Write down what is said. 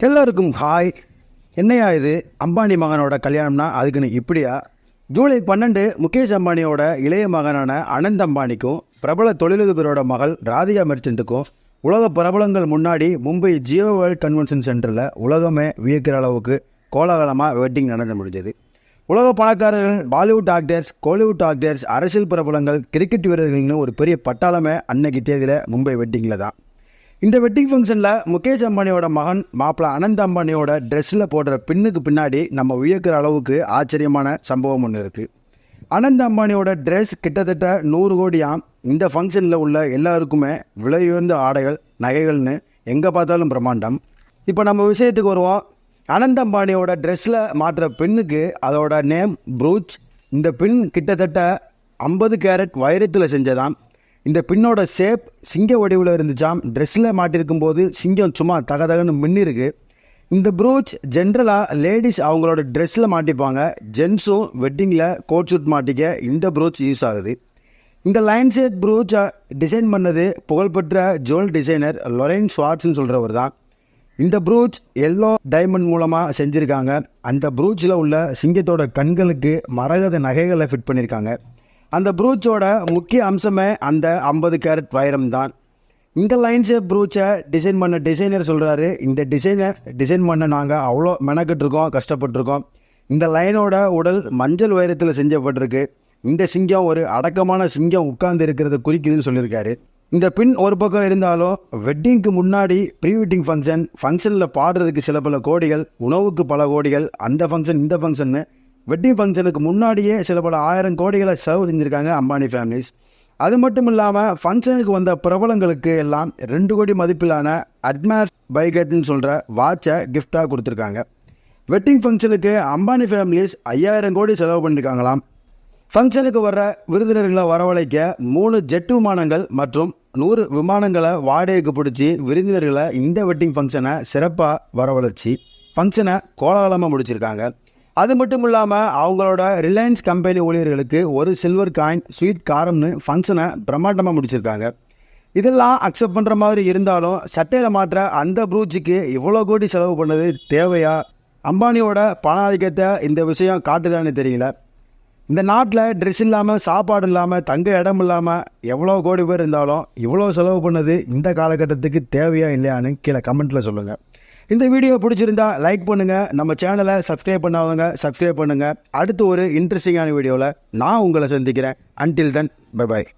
எல்லாருக்கும் ஹாய் என்னையா இது? அம்பானி மகனோட கல்யாணம்னா அதுக்குன்னு இப்படியா? ஜூலை பன்னெண்டு முகேஷ் அம்பானியோட இளைய மகனான அனந்த் அம்பானிக்கும் பிரபல தொழிலதிபரோட மகள் ராதிகா மெர்ச்சன்ட்டுக்கும் உலக பிரபலங்கள் முன்னாடி மும்பை ஜியோ வேர்ல்ட் கன்வென்ஷன் சென்டரில் உலகமே வியக்கிற அளவுக்கு கோலாகலமாக வெட்டிங் நடந்து முடிஞ்சது. உலக பணக்காரர்கள் பாலிவுட் ஆக்டர்ஸ் கோலிவுட் ஆக்டர்ஸ் அரசியல் பிரபலங்கள் கிரிக்கெட் வீரர்கள்னு ஒரு பெரிய பட்டாளமே அன்னைக்கு தேதியில் மும்பை வெட்டிங்கில் தான். இந்த வெட்டிங் ஃபங்க்ஷனில் முகேஷ் அம்பானியோட மகன் மாப்பிள்ள அனந்த் அம்பானியோட ட்ரெஸ்ஸில் போடுற பின்னுக்கு பின்னாடி நம்ம வியக்கிற அளவுக்கு ஆச்சரியமான சம்பவம் ஒன்று இருக்குது அனந்த் அம்பானியோட ட்ரெஸ் கிட்டத்தட்ட நூறு கோடியாம் இந்த ஃபங்க்ஷனில் உள்ள எல்லாருக்குமே விலையுயர்ந்த ஆடைகள் நகைகள்னு எங்கே பார்த்தாலும் பிரம்மாண்டம். இப்போ நம்ம விஷயத்துக்கு வருவோம். அனந்தம்பாணியோட ட்ரெஸ்ஸில் மாற்றுற பெண்ணுக்கு அதோட நேம் ப்ரூச் இந்த பின் கிட்டத்தட்ட ஐம்பது கேரட் வைரத்தில் செஞ்சதாம். இந்த பின்னோட ஷேப் சிங்க வடிவில் இருந்துச்சாம். ட்ரெஸ்ஸில் மாட்டிருக்கும் போது சிங்கம் சும்மா தகதகன்னு மின்னிருக்கு. இந்த ப்ரூச் ஜென்ரலாக லேடிஸ் அவங்களோட ட்ரெஸ்ஸில் மாட்டிப்பாங்க. ஜென்ஸும் வெட்டிங்கில் கோட் ஷூட் மாட்டிக்க இந்த ப்ரூச் யூஸ் ஆகுது. இந்த லைன் செட் ப்ரூச்சை டிசைன் பண்ணது புகழ்பெற்ற ஜுவல் டிசைனர் லொரைன் ஸ்வாட்ஸ்ன்னு சொல்கிறவர் தான் இந்த ப்ரூச் எல்லோ டைமண்ட் மூலமாக செஞ்சுருக்காங்க. அந்த ப்ரூச்சில் உள்ள சிங்கத்தோட கண்களுக்கு மரகத நகைகளை ஃபிட் பண்ணியிருக்காங்க அந்த ப்ரூச்சோட முக்கிய அம்சமே அந்த ஐம்பது கேரட் வைரம் தான். இந்த லைன்ஸு ப்ரூச்சை டிசைன் பண்ண டிசைனர் சொல்கிறாரு இந்த டிசைனை டிசைன் பண்ண நாங்கள் அவ்வளோ மெனக்கிட்டுருக்கோம் கஷ்டப்பட்டிருக்கோம். இந்த லைனோட உடல் மஞ்சள் வைரத்தில் செஞ்சப்பட்டிருக்கு. இந்த சிங்கம் ஒரு அடக்கமான சிங்கம் உட்கார்ந்து இருக்கிறத குறிக்குதுன்னு சொல்லியிருக்காரு. இந்த பின் ஒரு பக்கம் இருந்தாலும் வெட்டிங்க்கு முன்னாடி ப்ரீ வெட்டிங் ஃபங்க்ஷன் ஃபங்க்ஷனில் பாடுறதுக்கு சில பல கோடிகள் உணவுக்கு பல கோடிகள் அந்த ஃபங்க்ஷன் இந்த ஃபங்க்ஷன்னு வெட்டிங் ஃபங்க்ஷனுக்கு முன்னாடியே சில பல ஆயிரம் கோடிகளை செலவு செஞ்சுருக்காங்க அம்பானி ஃபேமிலிஸ் அது மட்டும் இல்லாமல் ஃபங்க்ஷனுக்கு வந்த பிரபலங்களுக்கு எல்லாம் ரெண்டு கோடி மதிப்பிலான அட்மார் பைகட்னு சொல்கிற வாட்சை கிஃப்டாக கொடுத்துருக்காங்க. வெட்டிங் ஃபங்க்ஷனுக்கு அம்பானி ஃபேமிலிஸ் ஐயாயிரம் கோடி செலவு பண்ணியிருக்காங்களாம் ஃபங்க்ஷனுக்கு வர்ற விருந்தினர்களை வரவழைக்க மூணு ஜெட் விமானங்கள் மற்றும் நூறு விமானங்களை வாடகைக்கு பிடிச்சி விருந்தினர்களை இந்த வெட்டிங் ஃபங்க்ஷனை சிறப்பாக வரவழைச்சி ஃபங்க்ஷனை கோலாகலமாக முடிச்சிருக்காங்க. அது மட்டும் இல்லாமல் அவங்களோட ரிலையன்ஸ் கம்பெனி ஊழியர்களுக்கு ஒரு சில்வர் காயின் ஸ்வீட் காரம்னு ஃபங்க்ஷனை பிரம்மாண்டமாக முடிச்சிருக்காங்க. இதெல்லாம் அக்செப்ட் பண்ணுற மாதிரி இருந்தாலும் சட்டையில் மாற்ற அந்த ப்ரூச்சுக்கு இவ்வளோ கோடி செலவு பண்ணது தேவையா? அம்பானியோட பண ஆதிக்கத்தை இந்த விஷயம் காட்டுதான்னு தெரியல. இந்த நாட்டில் ட்ரெஸ் இல்லாமல் சாப்பாடு இல்லாமல் தங்க இடம் இல்லாமல் எவ்வளோ கோடி பேர் இருந்தாலும் இவ்வளோ செலவு பண்ணது இந்த காலகட்டத்துக்கு தேவையா இல்லையான்னு கீழே கமெண்ட்டில் சொல்லுங்கள் இந்த வீடியோ பிடிச்சிருந்தா லைக் பண்ணுங்கள் நம்ம சேனலை சப்ஸ்கிரைப் பண்ணாதவங்க சப்ஸ்கிரைப் பண்ணுங்கள் அடுத்து ஒரு இன்ட்ரெஸ்டிங்கான வீடியோவில் நான் உங்களை சந்திக்கிறேன். Until then bye bye